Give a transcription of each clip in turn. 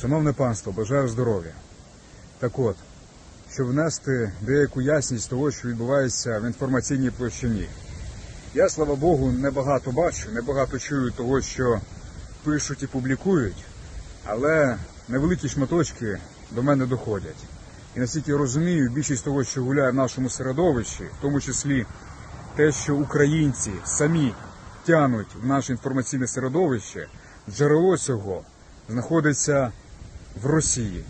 Шановне панство, бажаю здоров'я. Так от, щоб внести деяку ясність того, що відбувається в інформаційній площині. Я, слава Богу, небагато бачу, небагато чую того, що пишуть і публікують, але невеликі шматочки до мене доходять. І наскільки я розумію, більшість того, що гуляє в нашому середовищі, в тому числі те, що українці самі тянуть в наше інформаційне середовище, джерело цього знаходиться в Росії.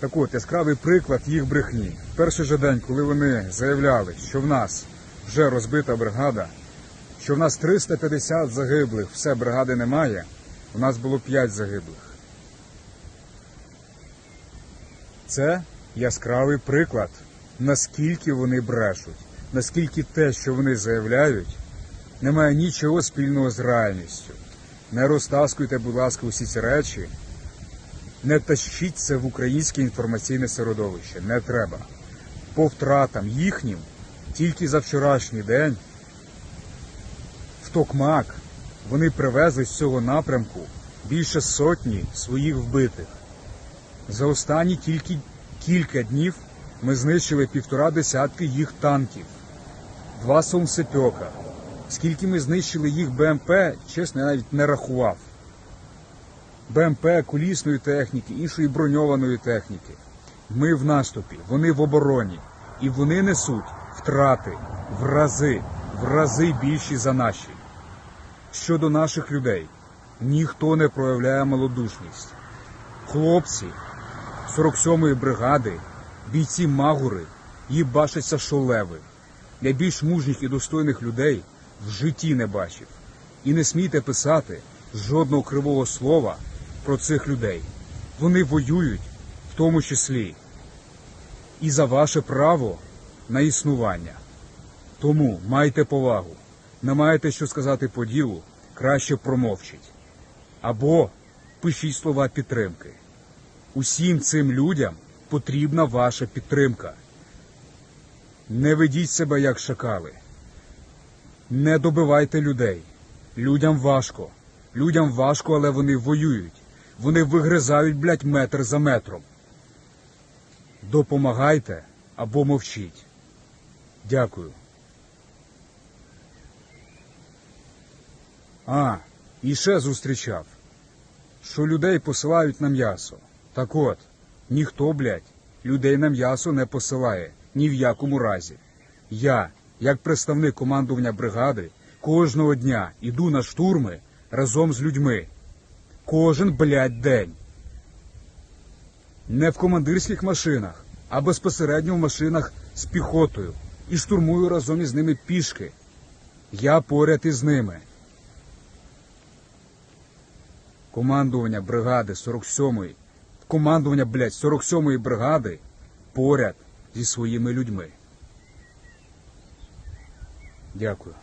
Так от, яскравий приклад їх брехні. В перший же день, коли вони заявляли, що в нас вже розбита бригада, що в нас 350 загиблих, все бригади немає, у нас було 5 загиблих. Це яскравий приклад, наскільки вони брешуть, наскільки те, що вони заявляють, не має нічого спільного з реальністю. Не розтаскуйте, будь ласка, усі ці речі. Не тащіть це в українське інформаційне середовище. Не треба. По втратам їхнім тільки за вчорашній день в Токмак вони привезли з цього напрямку більше сотні своїх вбитих. За останні тільки кілька днів ми знищили півтора десятки їх танків, два Сомсепьока. Скільки ми знищили їх БМП, чесно, я навіть не рахував. БМП, колісної техніки, іншої броньованої техніки. Ми в наступі, вони в обороні. І вони несуть втрати в рази, в рази більші за наші. Щодо наших людей, ніхто не проявляє малодушність. Хлопці 47-ї бригади, бійці Магури, їбашаться шолеви. Я більш мужніх і достойних людей в житті не бачив. І не смійте писати жодного кривого слова про цих людей. Вони воюють, в тому числі, і за ваше право на існування. Тому майте повагу. Не маєте що сказати по ділу, краще промовчіть. Або пишіть слова підтримки. Усім цим людям потрібна ваша підтримка. Не ведіть себе як шакали. Не добивайте людей. Людям важко. Людям важко, але вони воюють. Вони вигризають, блядь, метр за метром. Допомагайте або мовчіть. Дякую. А, і ще зустрічав, що людей посилають на м'ясо. Так от, ніхто, блядь, людей на м'ясо не посилає ні в якому разі. Я, як представник командування бригади, кожного дня іду на штурми разом з людьми. Кожен, блядь, день. Не в командирських машинах, а безпосередньо в машинах з піхотою. І штурмую разом із ними пішки. Я поряд із ними. Командування бригади 47-ї, командування, блядь, 47-ї бригади поряд зі своїми людьми. Дякую.